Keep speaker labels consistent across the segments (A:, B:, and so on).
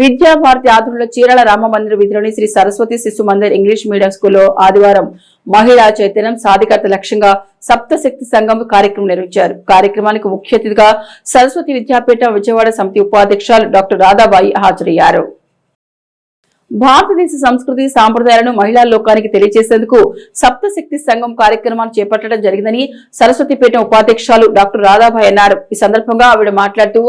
A: విద్యాభారతి ఆధ్వర్యంలో చీరాల రామ మందిర విధిలోని శ్రీ సరస్వతి శిశు మందిర్ ఇంగ్లీష్ మీడియం స్కూల్లో ఆదివారం మహిళా చైతన్యం సాధికారత లక్ష్యంగా సప్తశక్తి సంఘం కార్యక్రమం నిర్వహించారు. కార్యక్రమానికి ముఖ్య అతిథిగా సరస్వతి విద్యాపీఠం విజయవాడ సమితి ఉపాధ్యక్షులు డాక్టర్ రాధాబాయి హాజరయ్యారు. భారతదేశ సంస్కృతి సాంప్రదాయాలను మహిళా లోకానికి తెలియజేసేందుకు సప్తశక్తి సంఘం కార్యక్రమాన్ని చేపట్టడం జరిగిందని సరస్వతిపేట ఉపాధ్యక్షులు డాక్టర్ రాధాభాయ్ అన్నారు. ఈ సందర్భంగా ఆవిడ మాట్లాడుతూ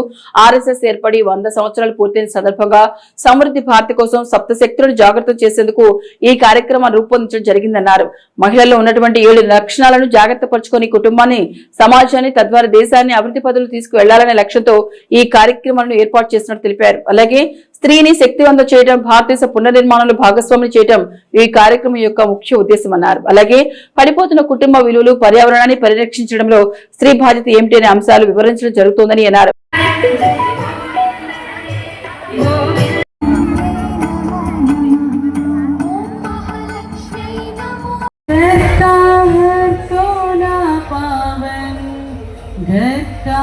A: ఆర్ఎస్ఎస్ ఏర్పడి వంద సంవత్సరాలు పూర్తయిన సందర్భంగా సమృద్ధి భారతి కోసం సప్తశక్తులను జాగ్రత్త చేసేందుకు ఈ కార్యక్రమాన్ని రూపొందించడం జరిగిందన్నారు. మహిళల్లో ఉన్నటువంటి ఏడు లక్షణాలను జాగ్రత్త పరుచుకొని కుటుంబాన్ని సమాజాన్ని తద్వారా దేశాన్ని అభివృద్ధి పదులు తీసుకువెళ్ళాలనే లక్ష్యంతో ఈ కార్యక్రమాలను ఏర్పాటు చేసినట్టు తెలిపారు. అలాగే స్త్రీని శక్తివంతం చేయడం భారతదేశ పునర్నిర్మాణంలో భాగస్వామ్యం చేయడం ఈ కార్యక్రమం యొక్క ముఖ్య ఉద్దేశం అన్నారు అలాగే పడిపోతున్న కుటుంబ విలువలు పర్యావరణాన్ని పరిరక్షించడంలో స్త్రీ బాధ్యత ఏమిటి అనే అంశాలు వివరించడం జరుగుతోందని అన్నారు
B: करता है सोना पावन घटता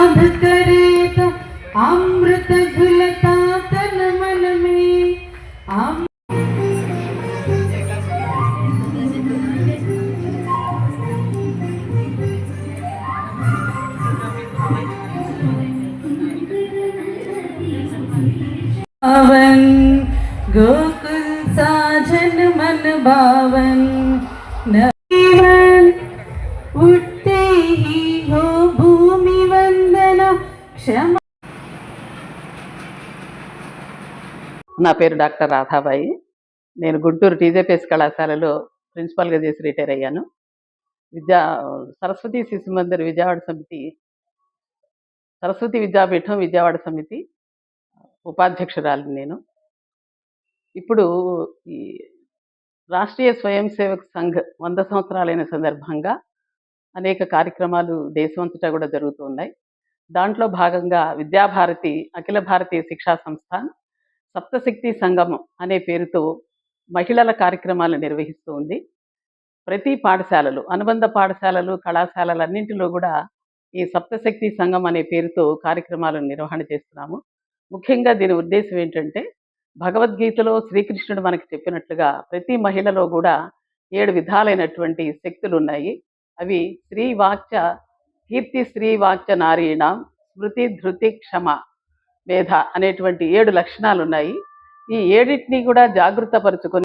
B: अमृत घुलता तन मन में अम पावन गोकुल साजन मन बावन नवन
C: నా పేరు డాక్టర్ రాధాబాయి. నేను గుంటూరు టీజేపీఎస్ కళాశాలలో ప్రిన్సిపాల్గా చేసి రిటైర్ అయ్యాను. విద్యా సరస్వతి శిశు మందిర్ విజయవాడ సమితి సరస్వతి విద్యాపీఠం విజయవాడ సమితి ఉపాధ్యక్షురాలిని నేను. ఇప్పుడు ఈ రాష్ట్రీయ స్వయం సేవక్ సంఘ్ వంద సంవత్సరాలైన సందర్భంగా అనేక కార్యక్రమాలు దేశమంతటా కూడా జరుగుతూ ఉన్నాయి. దాంట్లో భాగంగా విద్యాభారతి అఖిల భారతీయ శిక్షా సంస్థ సప్తశక్తి సంగమం అనే పేరుతో మహిళల కార్యక్రమాలు నిర్వహిస్తూ ఉంది. ప్రతి పాఠశాలలు అనుబంధ పాఠశాలలు కళాశాలలన్నింటిలో కూడా ఈ సప్తశక్తి సంఘం అనే పేరుతో కార్యక్రమాలను నిర్వహణ చేస్తున్నాము. ముఖ్యంగా దీని ఉద్దేశం ఏంటంటే భగవద్గీతలో శ్రీకృష్ణుడు మనకి చెప్పినట్లుగా ప్రతి మహిళలో కూడా ఏడు విధాలైనటువంటి శక్తులు ఉన్నాయి. అవి శ్రీవాక్య కీర్తి శ్రీవాక్య నారీణం స్మృతి ధృతి క్షమ మేధ అనేటువంటి ఏడు లక్షణాలు ఉన్నాయి ఈ ఏడింటిని కూడా జాగృతపరుచుకొని